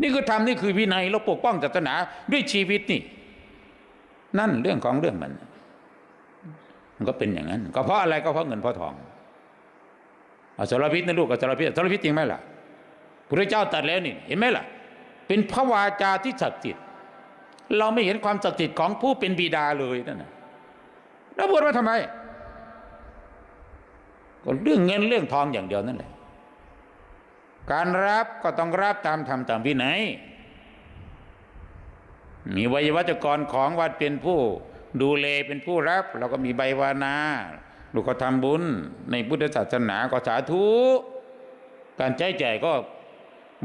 นี่คือธรรมนี่คือวินัยเราปกป้องศาสนาด้วยชีวิตนี่ นั่นเรื่องของเรื่องมัน มันก็เป็นอย่างนั้น ก็เพราะอะไรก็เพราะเงินเพราะทองอสรพิษนะลูกอสรพิษอสรพิษจริงไหมล่ะพระเจ้าตัดแล้วนี่ เห็นไหมล่ะ เป็นพระวาจาที่ศักดิ์สิทธิ์เราไม่เห็นความศักดิ์สิทธิ์ของผู้เป็นบิดาเลยนั่นนะแล้วบวชมาทำไมก็เรื่องเงินเรื่องทองอย่างเดียวนั่นแหละ การรับก็ต้องรับตามธรรมตามวินัยมีวัยวัจกรของวัดเป็นผู้ดูแลเป็นผู้รับ เราก็มีใบวานาลูกก็ทำบุญ ในพุทธศาสนาก็สาธุ การใช้จ่ายก็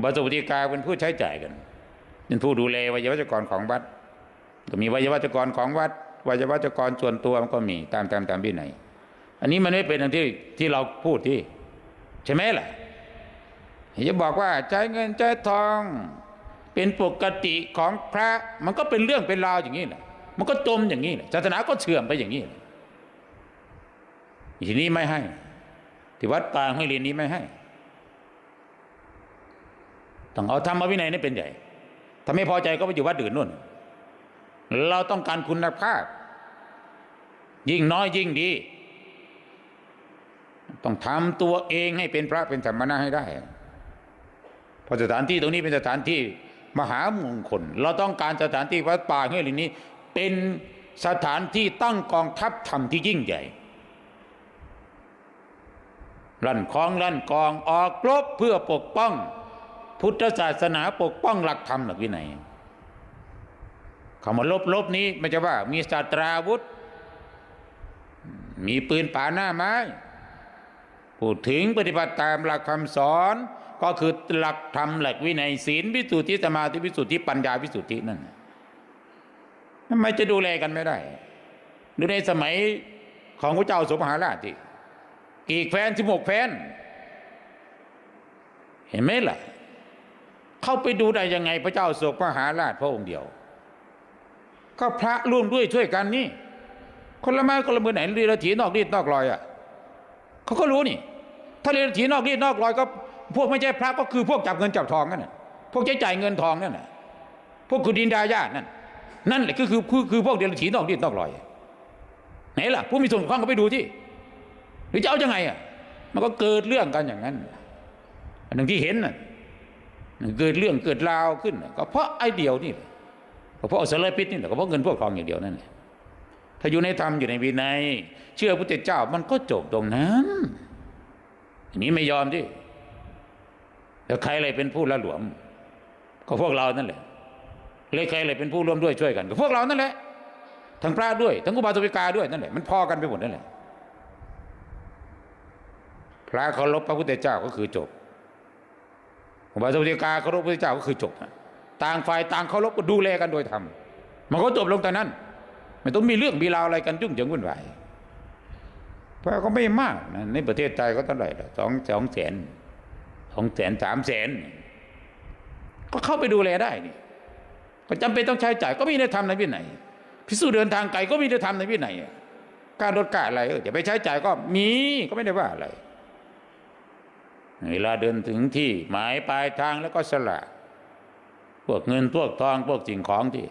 บสุปฏิกาเป็นผู้ใช้จ่ายกัน เป็นผู้ดูแลวัยวัจกรของวัด ก็มีวัยวัจกรของวัดวัยวัจกรส่วนตัวมันก็มีตามตามตามวินัยอันนี้มันไม่เป็นอย่างที่ที่เราพูดที่ ใช่ไหมล่ะ อย่าบอกว่าใช้เงินใช้ทองเป็นปกติของพระมันก็เป็นเรื่องเป็นราวอย่างนี้แหละมันก็จมอย่างนี้แหละศาสนาก็เสื่อมไปอย่างนี้แหละทีนี้ไม่ให้ ที่วัดป่าห้วยลินนี้ไม่ให้ ต้องเอาธรรมวินัยนี่เป็นใหญ่ถ้าไม่พอใจก็ไปอยู่วัดอื่นนู่น เราต้องการคุณภาพ ยิ่งน้อยยิ่งดี ต้องทำตัวเองให้เป็นพระเป็นธรรมนะให้ได้ เพราะสถานที่ตรงนี้เป็นสถานที่มหามงคล เราต้องการสถานที่วัดป่าเฮ้ยลินนี้ เป็นสถานที่ตั้งกองทัพธรรมที่ยิ่งใหญ่ลั่นคลองลั่นกองออกรบเพื่อปกป้อง พุทธศาสนาปกป้องหลักธรรมหลักวินัยคำว่าลบลบนี้ไม่ใช่ว่า มีสตราวุธ มีปืนป่าหน้าไม้ พูดถึงปฏิบัติตามหลักคำสอน ก็คือหลักธรรมหลักวินัยศีลวิสุทธิสมาธิวิสุทธิปัญญาวิสุทธินั่นทำไมจะดูแลกันไม่ได้ ดูในสมัยของพระเจ้าสมหาราชที่กี่แฟนสิบหกแฟน เห็นไหมล่ะ เข้าไปดูได้ยังไงพระเจ้าโศกมหาราชพระองค์เดียว ก็พระร่วมด้วยช่วยกันนี่ คนละไม้คนละมือไหนเรียนถีนอกรีดนอกรอยอะเขาก็รู้นี่ ถ้าเรียนถีนอกรีดนอกรอยก็ พวกไม่ใช่พระก็คือพวกจับเงินจับทองนั่นน่ะพวกใช้จ่ายเงินทองนั่นน่ะพวกคือดินดาญานั่นนั่นแหละคือคือคือคือพวกเรียนถีนอกรีดนอกรอยไหนล่ะผู้มีส่วนเกี่ยวข้องก็ไปดูที่หรือจะเอายังไงอะมันก็เกิดเรื่องกันอย่างนั้นหนึ่งที่เห็นน่ะเกิดเรื่องเกิดราวขึ้น ก็เพราะไอ้เดียวนี่ก็เพราะอสารพิษนี่แหละก็เพราะเงินพวกทองอย่างเดียวนั่นแหละถ้าอยู่ในธรรมอยู่ในวินัย เชื่อพระเจ้ามันก็จบตรงนั้น อันนี้ไม่ยอมที่แล้วใครอะไรเป็นผู้ละหลวม ก็พวกเรานั่นแหละเลยใครอะไรเป็นผู้ร่วมด้วยช่วยกัน ก็พวกเรานั่นแหละทั้งพระด้วย ทั้งอุบาสกาด้วยนั่นแหละมันพอกันไปหมดนั่นแหละพระเคารพพระพุทธเจ้าก็คือจบอุบาสกาเคารพพระพุทธเจ้าก็คือจบต่างฝ่ายต่างเคารพก็ดูแลกันโดยธรรมมันก็จบลงแต่นั้นไม่ต้องมีเรื่องมีราวอะไรกันยุ่งเหยิงวุ่นวาย เพราะก็ไม่มากนะในประเทศไทยก็เท่าไหร่ละสองสองแสนสองแสนสามแสนก็เข้าไปดูแลได้นี่ก็จำเป็นต้องใช้จ่ายก็มีในธรรมในวินัยพิสูจน์เดินทางไกลก็มีในธรรมในวินัยการลดกาอะไรเอย่าไปใช้จ่ายก็มีก็ไม่ได้ว่าอะไรเวลาเดินถึงที่หมายปลายทางแล้วก็สละพวกเงินพวกทองพวกสิ่งของที่